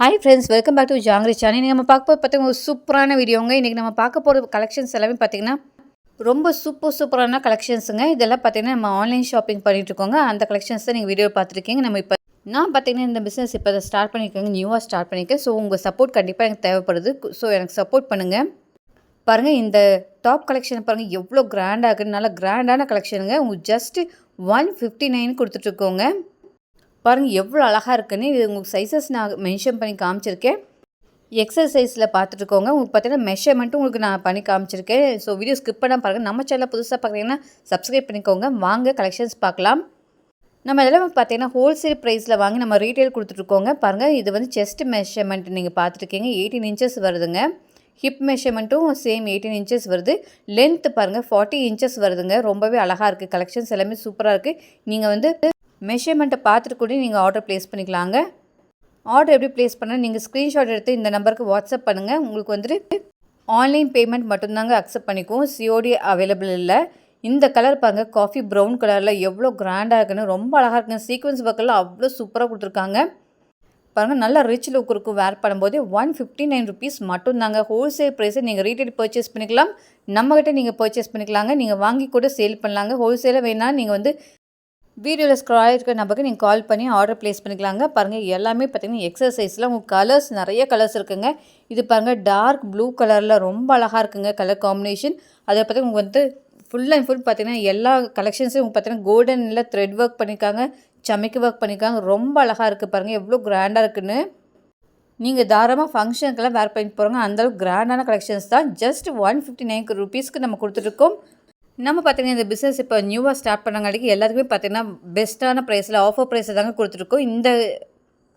Hi friends welcome back to Jangiri channel இன்றைக்கி நம்ம பார்க்க போது பார்த்தீங்கன்னா ஒரு சூப்பரான வீடியோங்க. இன்றைக்கி நம்ம பார்க்க போகிற கலெக்ஷன்ஸ் எல்லாமே பார்த்தீங்கன்னா ரொம்ப சூப்பர் சூப்பரான கலெக்ஷன்ஸுங்க இதெல்லாம் பார்த்தீங்கன்னா நம்ம ஆன்லைன் ஷாப்பிங் பண்ணிட்டு இருக்கோங்க. அந்த கலெக்ஷன்ஸ் தான் நீங்கள் வீடியோ பார்த்துருக்கீங்க. நம்ம இப்போ நான் பார்த்தீங்கன்னா இந்த பிஸ்னஸ் இப்போ அதை ஸ்டார்ட் பண்ணியிருக்கேங்க. நியூவாக ஸ்டார்ட் பண்ணியிருக்கேன். ஸோ உங்கள் சப்போர்ட் கண்டிப்பாக எனக்கு தேவைப்படுது. ஸோ எனக்கு சப்போர்ட் பண்ணுங்கள் பாருங்கள் இந்த டாப் கலெக்ஷன் பாருங்கள் எவ்வளோ கிராண்டாக இருக்குது நல்லா கிராண்டான கலெக்ஷனுங்க உங்களுக்கு ஜஸ்ட்டு ஒன் ஃபிஃப்டி நைன் கொடுத்துட்ருக்கோங்க பாருங்கள் எவ்வளோ அழகாக இருக்குன்னு இது உங்களுக்கு சைஸஸ் நான் மென்ஷன் பண்ணி காமிச்சிருக்கேன். எக்ஸசைஸில் பார்த்துட்டுக்கோங்க. உங்களுக்கு பார்த்தீங்கன்னா மெஷர்மெண்ட்டும் உங்களுக்கு நான் பண்ணி காமிச்சிருக்கேன். ஸோ வீடியோ ஸ்கிப் பண்ணால் பாருங்கள் நம்ம சேனலில் புதுசாக பார்க்குறீங்கன்னா சப்ஸ்கிரைப் பண்ணிக்கோங்க. வாங்க கலெக்ஷன்ஸ் பார்க்கலாம். நம்ம இதெல்லாம் பார்த்தீங்கன்னா ஹோல்சேல் ப்ரைஸில் வாங்கி நம்ம ரீட்டைல் கொடுத்துட்ருக்கோங்க பாருங்கள் இது வந்து செஸ்ட் மெஷர்மெண்ட் நீங்கள் பார்த்துருக்கீங்க எயிட்டீன் இன்ச்சஸ் வருதுங்க. ஹிப் மெஷர்மெண்ட்டும் சேம் எயிட்டீன் இன்ச்சஸ் வருது. லென்த் பாருங்கள் ஃபார்ட்டி இன்ச்சஸ் வருதுங்க. ரொம்பவே அழகாக இருக்குது கலெக்ஷன்ஸ் எல்லாமே சூப்பராக இருக்குது நீங்கள் வந்து மெஷர்மெண்ட்டை பார்த்துட்டு கூட நீங்கள் ஆர்டர் ப்ளேஸ் பண்ணிக்கலாங்க. ஆர்டர் எப்படி ப்ளேஸ் பண்ண நீங்கள் ஸ்க்ரீன்ஷாட் எடுத்து இந்த நம்பருக்கு வாட்ஸ்அப் பண்ணுங்கள் உங்களுக்கு வந்துட்டு ஆன்லைன் பேமெண்ட் மட்டும்தாங்க அக்செப்ட் பண்ணிக்குவோம். சிஓடி அவைலபிள் இல்லை. இந்த கலர் பாருங்கள் காஃபி ப்ரௌன் கலரில் எவ்வளோ கிராண்டாக இருக்குன்னு ரொம்ப அழகாக இருக்குங்க. சீக்வன்ஸ் ஒர்க்கெல்லாம் அவ்வளோ சூப்பராக கொடுத்துருக்காங்க. பாருங்கள் நல்லா ரிச் லுக் இருக்கும் வேர் பண்ணும்போது. ஒன் ஃபிஃப்டி நைன் ருபீஸ் மட்டும்தாங்க. ஹோல்சேல் ப்ரைஸை நீங்கள் ரீட்டைல் பர்ச்சேஸ் பண்ணிக்கலாம். நம்மக்கிட்ட நீங்கள் பர்ச்சேஸ் பண்ணிக்கலாங்க. நீங்கள் வாங்கி கூட சேல் பண்ணலாங்க. ஹோல்சேலாக வேணால் நீங்கள் வந்து வீடியோவில் ஸ்க்ரால் இருக்க நம்பருக்கு நீங்கள் கால் பண்ணி ஆர்டர் ப்ளேஸ் பண்ணிக்கலாங்க. பாருங்கள் எல்லாமே பார்த்தீங்கன்னா எக்ஸசைஸில் உங்களுக்கு கலர்ஸ் நிறைய கலர்ஸ் இருக்குங்க. இது பாருங்கள் டார்க் ப்ளூ கலரில் ரொம்ப அழகாக இருக்குங்க கலர் காம்பினேஷன் அதை பற்றி உங்களுக்கு வந்து ஃபுல் அண்ட் ஃபுல் பார்த்தீங்கன்னா எல்லா கலெக்ஷன்ஸும் உங்களுக்கு பார்த்தீங்கன்னா கோல்டனில் த்ரெட் ஒர்க் பண்ணியிருக்காங்க சமைக்கு ஒர்க் பண்ணியிருக்காங்க ரொம்ப அழகாக இருக்குது பாருங்கள் எவ்வளோ கிராண்டாக இருக்குன்னு. நீங்கள் தாராளமாக ஃபங்க்ஷனுக்கெல்லாம் வேர் பண்ணிட்டு போகிறாங்க அந்தளவுக்கு கிராண்டான கலெக்ஷன்ஸ் தான். ஜஸ்ட் ஒன் ஃபிஃப்டி நைன் ருபீஸ்க்கு நம்ம கொடுத்துட்ருக்கோம் நம்ம பார்த்தீங்கன்னா இந்த பிஸ்னஸ் இப்போ நியூவாக ஸ்டார்ட் பண்ணங்காட்டிக்கு எல்லாத்துக்குமே பார்த்தீங்கன்னா பெஸ்ட்டான ப்ரைஸில் ஆஃபர் ப்ரைஸில் தாங்க கொடுத்துருக்கோம். இந்த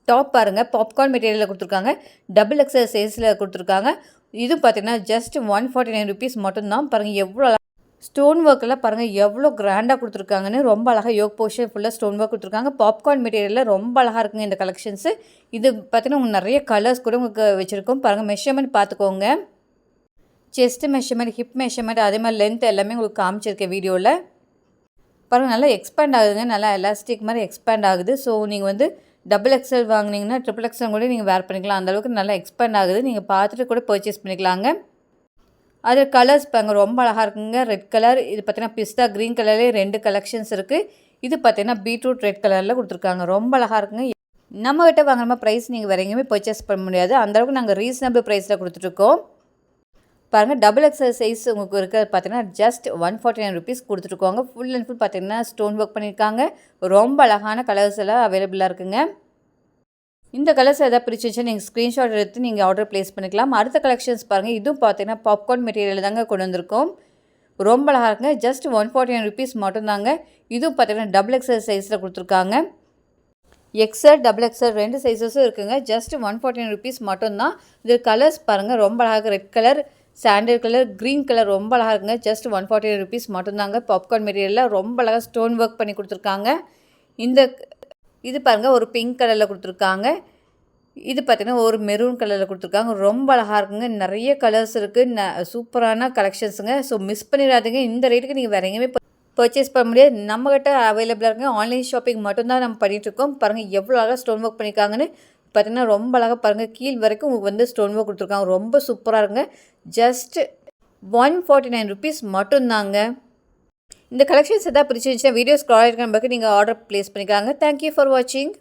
டாப் பாருங்கள் பாப்கார்ன் மெட்டீரியலில் கொடுத்துருக்காங்க டபுள் எக்ஸல் சைஸில் கொடுத்துருக்காங்க. இது பார்த்தீங்கன்னா just one forty nine rupees மட்டும்தான். பாருங்கள் எவ்வளோ ஸ்டோன் ஒர்க்கெல்லாம் பாருங்கள் எவ்வளோ கிராண்டாக கொடுத்துருக்காங்கன்னு. ரொம்ப அழகாக யோக் போர்ஷன் ஃபுல்லாக ஸ்டோன் ஒர்க் கொடுத்துருக்காங்க. பாப்கார்ன் மெட்டீரியலில் ரொம்ப அழகாக இருக்குங்க இந்த கலெக்ஷன்ஸு இது பார்த்தீங்கன்னா உங்களுக்கு நிறைய கலர்ஸ் கூட உங்களுக்கு வச்சுருக்கோம். பாருங்கள் மெஷர்மெண்ட் பார்த்துக்கோங்க செஸ்ட் மெஷர்மெண்ட் ஹிப் மெஷர்மெண்ட் அதே மாதிரி லென்த் எல்லாமே உங்களுக்கு காமிச்சிருக்கேன் வீடியோவில் பாருங்கள் நல்லா எக்ஸ்பேண்ட் ஆகுதுங்க. நல்லா எலாஸ்டிக் மாதிரி எக்ஸ்பேண்ட் ஆகுது. ஸோ நீங்கள் வந்து டபுள் எக்ஸல் வாங்கினீங்கன்னா ட்ரிபிள் எக்ஸல் கூட நீங்கள் வேர் பண்ணிக்கலாம். அந்தளவுக்கு நல்லா எக்ஸ்பேண்ட் ஆகுது. நீங்கள் பார்த்துட்டு கூட பர்ச்சேஸ் பண்ணிக்கலாங்க. அது கலர்ஸ் பாருங்க ரொம்ப அழகாக இருக்குங்க. ரெட் கலர் இது பார்த்தீங்கன்னா பிஸ்தா க்ரீன் கலர்லேயே ரெண்டு கலெக்ஷன்ஸ் இருக்குது இது பார்த்தீங்கன்னா பீட்ரூட் ரெட் கலரில் கொடுத்துருக்காங்க. ரொம்ப அழகாக இருக்குங்க. நம்மகிட்ட வாங்குற மாதிரி ப்ரைஸ் நீங்கள் வேறு எங்கேயுமே பர்ச்சேஸ் பண்ண முடியாது. அந்தளவுக்கு நாங்கள் ரீசனபிள் ப்ரைஸில் கொடுத்துட்ருக்கோம் பாருங்கள் டபுள் எக்ஸல் சைஸ் உங்களுக்கு இருக்கிறது பார்த்தீங்கன்னா just one forty nine rupees கொடுத்துருக்கோங்க full and full பார்த்தீங்கன்னா ஸ்டோன் ஒர்க் பண்ணியிருக்காங்க. ரொம்ப அழகான கலர்ஸ் எல்லாம் அவைலபிளாக இருக்குங்க. இந்த கலர்ஸ் எதாவது பிரிச்சு நீங்கள் ஸ்க்ரீன்ஷாட் எடுத்து நீங்கள் ஆர்டர் ப்ளேஸ் பண்ணிக்கலாம். அடுத்த கலெக்ஷன்ஸ் பாருங்கள் இதுவும் பார்த்தீங்கன்னா பாப்கார்ன் மெட்டீரியல் தாங்க கொண்டு வந்திருக்கோம். ரொம்ப அழகாக இருக்குங்க. Just one forty nine rupees மட்டும்தாங்க. இதுவும் பார்த்தீங்கன்னா டபுள் எக்ஸல் சைஸில் கொடுத்துருக்காங்க. எக்ஸல் டபுள் எக்ஸல் ரெண்டு சைஸஸும் இருக்குங்க. Just one forty nine rupees மட்டும்தான். இது கலர்ஸ் பாருங்கள் ரொம்ப அழகாக red colour sandal colour green colour ரொம்ப அழகாக இருக்குங்க. ஜஸ்ட் ஒன் ஃபார்ட்டி ருபீஸ் மட்டும்தாங்க. பாப்கார்ன் மெட்டீரியலில் ரொம்ப அழகாக ஸ்டோன் ஒர்க் பண்ணி கொடுத்துருக்காங்க. இந்த இது பாருங்கள் ஒரு பிங்க் கலரில் கொடுத்துருக்காங்க. இது பார்த்திங்கன்னா ஒரு மெரூன் கலரில் கொடுத்துருக்காங்க. ரொம்ப அழகாக இருக்குங்க. நிறைய கலர்ஸ் இருக்குது ந சூப்பரான கலெக்ஷன்ஸுங்க ஸோ மிஸ் பண்ணிடாதீங்க. இந்த ரேட்டுக்கு நீங்கள் வேறு எங்கேயுமே பர்ச்சேஸ் பண்ண முடியாது. நம்மக்கிட்ட அவைலபிளாக இருக்குங்க. ஆன்லைன் ஷாப்பிங் மட்டும்தான் நம்ம பண்ணிகிட்ருக்கோம் பாருங்கள் எவ்வளோ அழகாக ஸ்டோன் ஒர்க் பண்ணியிருக்காங்கன்னு பார்த்திங்கன்னா ரொம்ப அழகாக பாருங்கள் கீழ் வரைக்கும் உங்களுக்கு வந்து ஸ்டோன் ஒர்க் கொடுத்துருக்காங்க. ரொம்ப சூப்பராக இருங்க just one forty nine rupees மட்டும்தாங்க. இந்த கலெக்ஷன்ஸ் எதாவது பிடிச்சிருந்துச்சுன்னா வீடியோஸ் ஸ்க்ரால் இருக்கிற நம்பருக்கு நீங்கள் ஆர்டர் ப்ளேஸ் பண்ணிக்கலாங்க. தேங்க்யூ ஃபார் வாட்சிங்